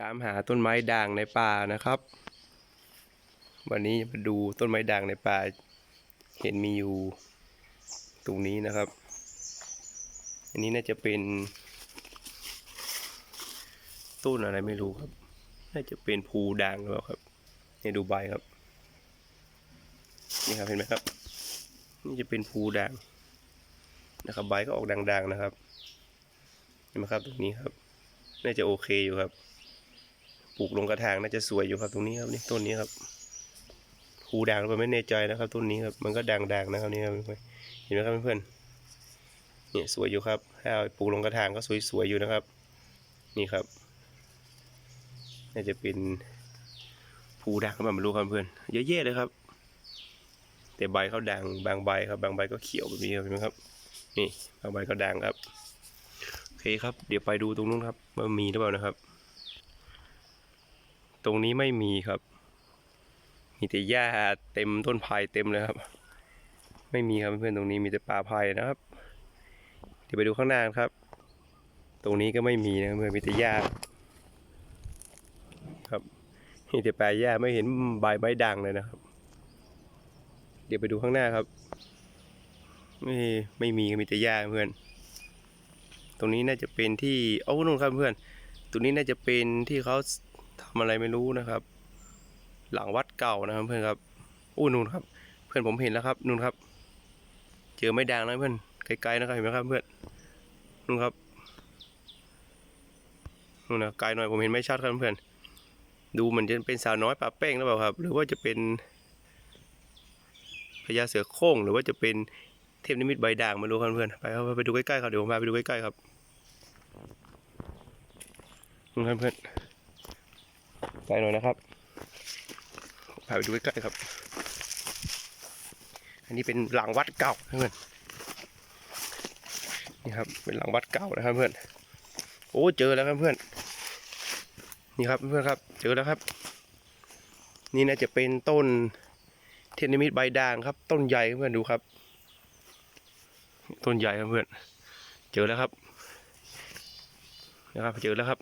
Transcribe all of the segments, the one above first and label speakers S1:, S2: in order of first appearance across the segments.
S1: ตามหาต้นไม้ด่างในป่านะครับ วันนี้มาดูต้นไม้ด่างในป่า เห็นมีอยู่ตรงนี้นะครับ อันนี้น่าจะเป็นต้นอะไรไม่รู้ครับ น่าจะเป็นภูด่างหรือเปล่าครับนี่ดูใบครับ นี่ครับเห็นไหมครับ นี่จะเป็นภูด่างนะครับใบก็ออกด่างๆนะครับเห็นไหมครับตรงนี้ครับ น่าจะโอเคอยู่ครับ ปลูกลงกระถางน่าจะสวยอยู่ครับตรงนี้ครับนี่ต้นนี้ครับภูด่างหรือเปล่าไม่แน่ใจนะครับต้นนี้ครับมันก็ด่างๆนะครับนี่ครับเห็นไหมครับเพื่อนเนี่ยสวยอยู่ครับถ้าเอาปลูกลงกระถางก็สวยๆอยู่นะครับ นี่ครับน่าจะเป็นภูด่างหรือเปล่าไม่รู้ครับเพื่อนเยอะแยะเลยครับ แต่ใบเขาด่างบางใบครับ บางใบก็เขียวแบบนี้ครับเห็นไหมครับ นี่บางใบก็ด่างครับโอเคครับ เดี๋ยวไปดูตรงนู้นครับว่ามีหรือเปล่านะครับ ตรงนี้ไม่มีครับ มีแต่หญ้าเต็มต้นไผ่เต็มเลยครับ ไม่มีครับเพื่อนตรงนี้มีแต่ป่าไผ่นะครับ เดี๋ยวไปดูข้างหน้าครับ ตรงนี้ก็ไม่มีนะเพื่อนมีแต่หญ้าครับมีแต่ป่าหญ้าไม่เห็นใบไม้ด่างเลยนะครับ เดี๋ยวไปดูข้างหน้าครับไม่ไม่มีมีแต่หญ้าเพื่อน ตรงนี้น่าจะเป็นที่โอ้นู่นครับเพื่อน ตรงนี้น่าจะเป็นที่เขา ทำอะไรไม่รู้นะครับ หลังวัดเก่านะครับเพื่อนครับอู้นู่นครับ เพื่อนผมเห็นแล้วครับนู่นครับ เจอไม่ดังนะเพื่อนไกลๆนะครับเห็นไหมครับเพื่อนนู่นครับนู่นนะไกลหน่อยผมเห็นไม่ชัดครับเพื่อนดูเหมือนจะเป็นสาวน้อยป่าเป้งหรือเปล่าครับ หรือว่าจะเป็นพญาเสือโคร่งหรือว่าจะเป็นเทพนิมิตใบด่างไมารู้ครับเพื่อนไปครับไปดูใกล้ๆครับเดี๋ยวผมพาไปดูใกล้ๆครับนู่นครับเพื่อน ไกลหน่อยนะครับพาไปดูใกล้ๆครับ อันนี้เป็นหลังวัดเก่าเพื่อนนี่ครับ เป็นหลังวัดเก่านะครับเพื่อน โอ้เจอแล้วครับเพื่อน นี่ครับเพื่อนครับ เจอแล้วครับ นี่น่าจะเป็นต้นเทนนิมิตใบด่างครับ ต้นใหญ่เพื่อนดูครับ ต้นใหญ่ครับเพื่อน เจอแล้วครับ นะครับ เจอแล้วครับ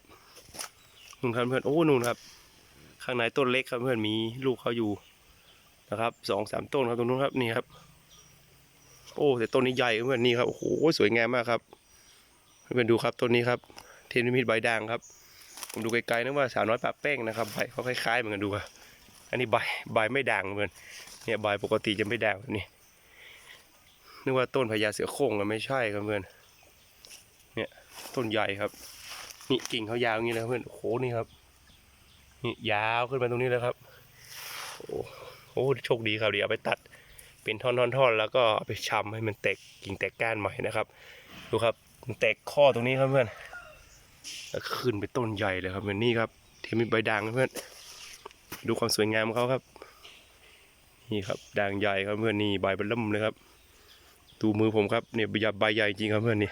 S1: นู่นครับเพื่อน โอ้นู่นครับ ข้างในต้นเล็กครับเพื่อนมีลูกเขาอยู่นะครับสองสามต้นครับตรงนู้นครับนี่ครับ โอ้แต่ต้นนี้ใหญ่ครับเพื่อนนี่ครับโอ้โหสวยงามมากครับเพื่อนดูครับต้นนี้ครับ เทนนิมิตใบด่างครับผมดูไกลๆนึกว่าสาวน้อยปะแป้งนะครับใบเขาคล้ายๆเหมือนกันดูครับอันนี้ใบใบไม่ด่างเหมือนเนี่ยใบปกติจะไม่ด่างนี้นึกว่าต้นพญาเสือโคร่งอะไม่ใช่ครับเพื่อนเนี่ยต้นใหญ่ครับนี่กิ่งเขายาวอย่างนี้เลยเพื่อนโอ้โหนี่ครับ นี่ยาวขึ้นมาตรงนี้เลยครับ โอ้โหโชคดีครับเดี๋ยวเอาไปตัดเป็นท่อนๆแล้วก็เอาไปชำให้มันแตกกิ่งแตกก้านใหม่นะครับ ดูครับมันแตกข้อตรงนี้ครับเพื่อนแล้วขึ้นไปต้นใหญ่เลยครับเหมือนนี่ครับเทมิใบด่างครับเพื่อน ดูความสวยงามของเขาครับ นี่ครับด่างใหญ่ครับเพื่อนนี่ใบเบลล่มเลยครับ ดูมือผมครับเนี่ยใบใหญ่จริงครับเพื่อนนี่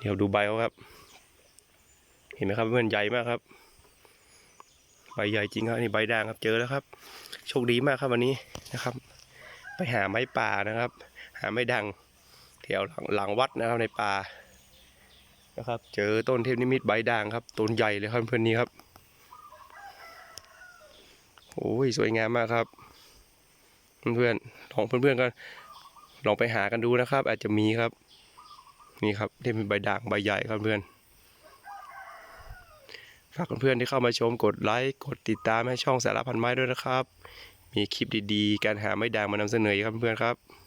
S1: เดี๋ยวดูใบเขาครับ เห็นไหมครับเพื่อนใหญ่มากครับ ใบใหญ่จริงครับนี่ใบด่างครับเจอแล้วครับ โชคดีมากครับวันนี้นะครับ ไปหาไม้ป่านะครับ หาไม้ดังแถวหลังหลังวัดนะครับในป่านะครับ เจอต้นเทพนิมิตใบด่างครับต้นใหญ่เลยครับเพื่อนนี่ครับโอ้ยสวยงามมากครับ เพื่อนๆลองเพื่อนๆกันลองไปหากันดูนะครับ อาจจะมีครับ นี่ครับเทพนิมิตใบด่างใบใหญ่ครับเพื่อน ฝากเพื่อนๆที่เข้ามาชมกดไลค์กดติดตามให้ช่องสารพันไม้ด้วยนะครับ มีคลิปดีๆ การหาไม้ด่างมานำเสนออีกครับเพื่อนๆครับ